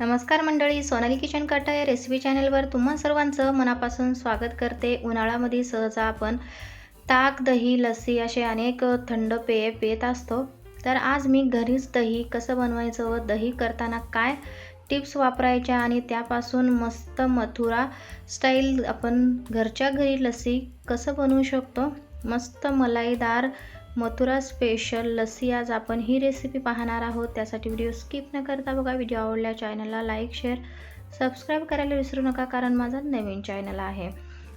नमस्कार मंडळी सोनाली किचन कटा या रेसिपी चॅनलवर तुम्हा सर्वांचं मनापासून स्वागत करते. उन्हाळ्यामध्ये सहसा आपण ताक दही लस्सी असे अनेक थंड पेय पित असतो. तर आज मी घरीच दही कसं बनवायचं व दही करताना काय टिप्स वापरायच्या आणि त्यापासून मस्त मथुरा स्टाईल आपण घरच्या घरी लस्सी कसं बनवू शकतो? मस्त मलाईदार मथुरा स्पेशल लस्सी आज आपण ही रेसिपी पाहणार आहोत. त्यासाठी व्हिडिओ स्किप न करता बघा व्हिडिओ आवडल्या चॅनलला लाईक शेअर सबस्क्राईब करायला विसरू नका कारण माझा नवीन चॅनल आहे.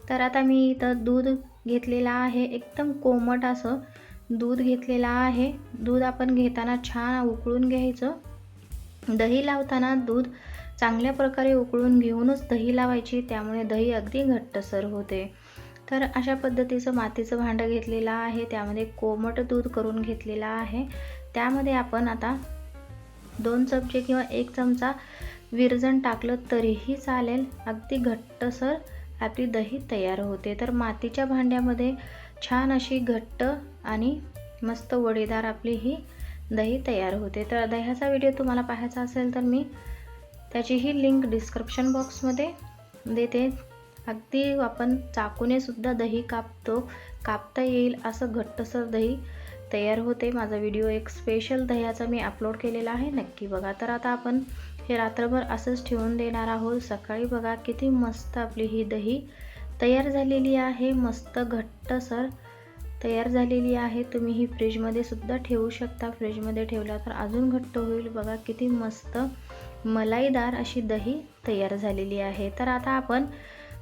तर आता मी इथं दूध घेतलेलं आहे. एकदम कोमट असं दूध घेतलेलं आहे. दूध आपण घेताना छान उकळून घ्यायचं. दही लावताना दूध चांगल्या प्रकारे उकळून घेऊनच दही लावायची. त्यामुळे दही अगदी घट्टसर होते. तर अशा पद्धतीचं मातीचं भांडं घेतलेलं आहे. त्यामध्ये कोमट दूध करून घेतलेलं आहे. त्यामध्ये आपण आता दोन चमचे किंवा एक चमचा विरजण टाकलं तरीही चालेल. अगदी घट्टसर आपली दही तयार होते. तर मातीच्या भांड्यामध्ये छान अशी घट्ट आणि मस्त वडीदार आपली ही दही तयार होते. तर दह्याचा व्हिडिओ तुम्हाला पाहायचा असेल तर मी त्याचीही लिंक डिस्क्रिप्शन बॉक्समध्ये देते. अगदी आपण चाकूने सुद्धा दही कापतो कापता येईल असं घट्टसर दही तयार होते. माझा व्हिडिओ एक स्पेशल दह्याचा मी अपलोड केलेला आहे नक्की बघा. तर आता आपण हे रात्रभर असंच ठेवून देणार आहोत. सकाळी बघा किती मस्त आपली ही दही तयार झालेली आहे. मस्त घट्टसर तयार झालेली आहे. तुम्ही ही फ्रीजमध्ये सुद्धा ठेवू शकता. फ्रीजमध्ये ठेवला तर अजून घट्ट होईल. बघा किती मस्त मलाईदार अशी दही तयार झालेली आहे. तर आता आपण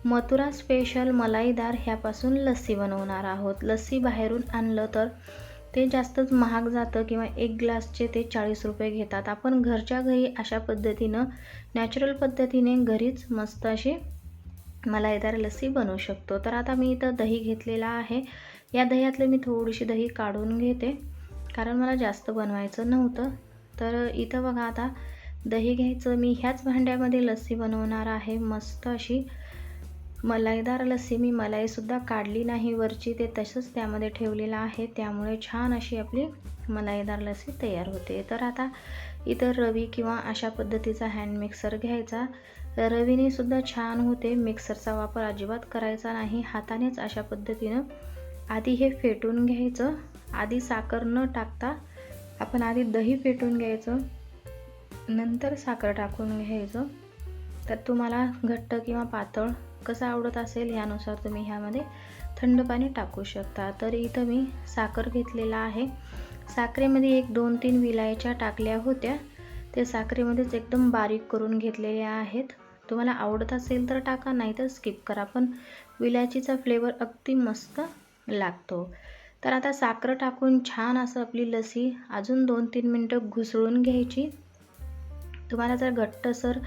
मथुरा स्पेशल मलाईदार ह्यापासून लस्सी बनवणार आहोत. लस्सी बाहेरून आणलं तर ते जास्तच महाग जातं किंवा एक ग्लासचे ते चाळीस रुपये घेतात. आपण घरच्या घरी अशा पद्धतीनं नॅचरल पद्धतीने घरीच मस्त अशी मलाईदार लस्सी बनवू शकतो. तर आता मी इथं दही घेतलेला आहे. या दह्यातलं मी थोडीशी दही काढून घेते. कारण मला जास्त बनवायचं नव्हतं. तर इथं बघा आता दही घ्यायचं. मी ह्याच भांड्यामध्ये लस्सी बनवणार आहे. मस्त अशी मलाईदार लस्सी मी मलाईसुद्धा काढली नाही. वरची ते तसंच त्यामध्ये ठेवलेलं आहे. त्यामुळे छान अशी आपली मलाईदार लस्सी तयार होते. तर आता इतर रवी किंवा अशा पद्धतीचा हँड मिक्सर घ्यायचा. रवीने सुद्धा छान होते. मिक्सरचा वापर अजिबात करायचा नाही. हातानेच अशा पद्धतीनं आधी हे फेटून घ्यायचं. आधी साखर न टाकता आपण आधी दही फेटून घ्यायचं. नंतर साखर टाकून घ्यायचं. तर तुम्हाला घट्ट किंवा पातळ कसं आवडत असेल ह्यानुसार तुम्ही ह्यामध्ये थंड पाणी टाकू शकता. तर इथं मी साखर घेतलेला आहे. साखरेमध्ये एक दोन तीन विलायच्या टाकल्या होत्या. ते साखरेमध्येच एकदम बारीक करून घेतलेल्या आहेत. तुम्हाला आवडत असेल तर टाका नाही तर स्किप करा. पण विलायचीचा फ्लेवर अगदी मस्त लागतो. तर आता साखर टाकून छान असं आपली लसी अजून दोन तीन मिनटं घुसळून घ्यायची. तुम्हाला जर घट्टसर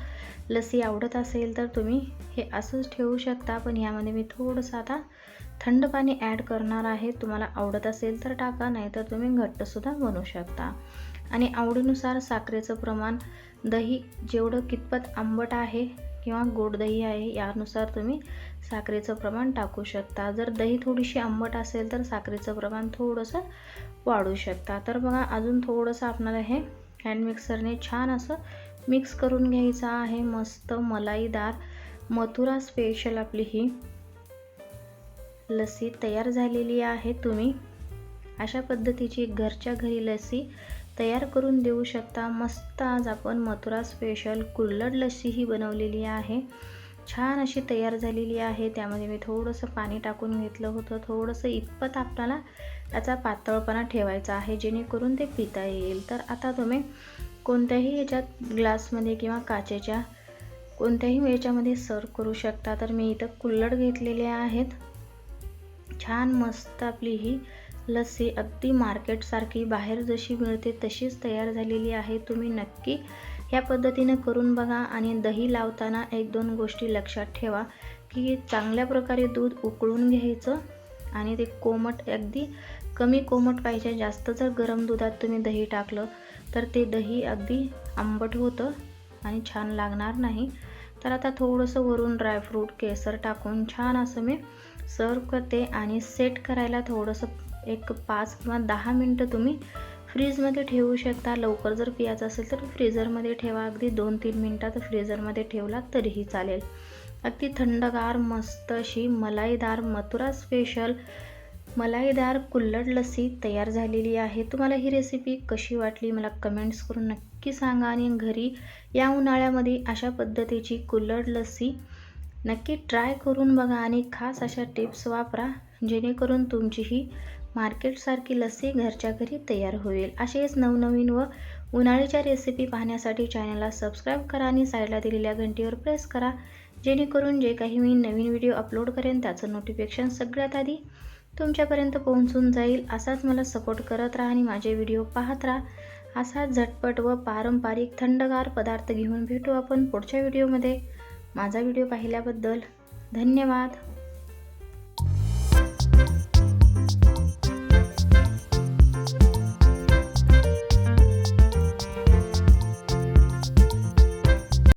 लसी आवडत असेल तर तुम्ही हे असंच ठेवू शकता पण यामध्ये मी थोडंसं आता थंड पाणी ॲड करणार आहे. तुम्हाला आवडत असेल तर टाका नाहीतर तुम्ही घट्टसुद्धा बनवू शकता. आणि आवडीनुसार साखरेचं प्रमाण दही जेवढं कितपत आंबट आहे किंवा गोड दही आहे यानुसार तुम्ही साखरेचं प्रमाण टाकू शकता. जर दही थोडीशी आंबट असेल तर साखरेचं प्रमाण थोडंसं वाढू शकता. तर बघा अजून थोडंसं आपणाला हे हँड मिक्सरने छान असं मिक्स करून घ्यायचा आहे. मस्त मलाईदार मथुरा स्पेशल आपली ही लस्सी तयार झालेली आहे. तुम्ही अशा पद्धतीची घरच्या घरी लस्सी तयार करून देऊ शकता. मस्त आज आपण मथुरा स्पेशल कुल्लड लस्सी ही बनवलेली आहे. छान अशी तयार झालेली आहे. त्यामध्ये मी थोडंसं पाणी टाकून घेतलं होतं. थोडंसं इतपत आपल्याला त्याचा पातळपणा ठेवायचा आहे जेणेकरून ते पिता येईल. तर आता तुम्ही कोणत्याही याच्यात ग्लासमध्ये किंवा काचेच्या कोणत्याही याच्यामध्ये सर्व करू शकता. तर मी इथं कुल्लड घेतलेले आहेत. छान मस्त आपली ही लस्सी. अगदी मार्केटसारखी बाहेर जशी मिळते तशीच तयार झालेली आहे. तुम्ही नक्की ह्या पद्धतीनं करून बघा आणि दही लावताना एक दोन गोष्टी लक्षात ठेवा की चांगल्या प्रकारे दूध उकळून घ्यायचं आणि ते कोमट अगदी कमी कोमट पाहिजे जास्त जर गरम दुधात तुम्ही दही टाकलं तर ते दही अगदी आंबट होतं आणि छान लागणार नाही. तर आता थोडंसं वरून ड्रायफ्रूट केसर टाकून छान असं मी सर्व करते आणि सेट करायला थोडंसं एक पाच किंवा दहा मिनटं तुम्ही फ्रीजमध्ये ठेवू शकता. लवकर जर पियाचं असेल तर फ्रीजरमध्ये ठेवा. अगदी दोन तीन मिनटात फ्रीझरमध्ये ठेवला तरीही चालेल. अगदी थंडगार मस्त अशी मलाईदार मथुरा स्पेशल मलाईदार कुल्हड लस्सी तयार झालेली आहे. तुम्हाला ही रेसिपी कशी वाटली मला कमेंट्स करून नक्की सांगा आणि घरी या उन्हाळ्यामध्ये अशा पद्धतीची कुल्हड लस्सी नक्की ट्राय करून बघा आणि खास अशा टिप्स वापरा जेणेकरून तुमची ही मार्केटसारखी लस्सी घरच्या घरी तयार होईल. असेच नवनवीन व उन्हाळ्याच्या रेसिपी पाहण्यासाठी चॅनलला सबस्क्राईब करा आणि साईडला दिलेल्या घंटीवर प्रेस करा जेणेकरून जे काही मी नवीन व्हिडिओ अपलोड करेन त्याचं नोटिफिकेशन सगळ्यात आधी तुमच्यापर्यंत पोहोचून जाईल असाच मला सपोर्ट करत राहा आणि माझे व्हिडिओ पाहत राहा. असाच झटपट व पारंपरिक थंडगार पदार्थ घेऊन भेटू आपण पुढच्या व्हिडिओमध्ये माझा व्हिडिओ पाहिल्याबद्दल धन्यवाद.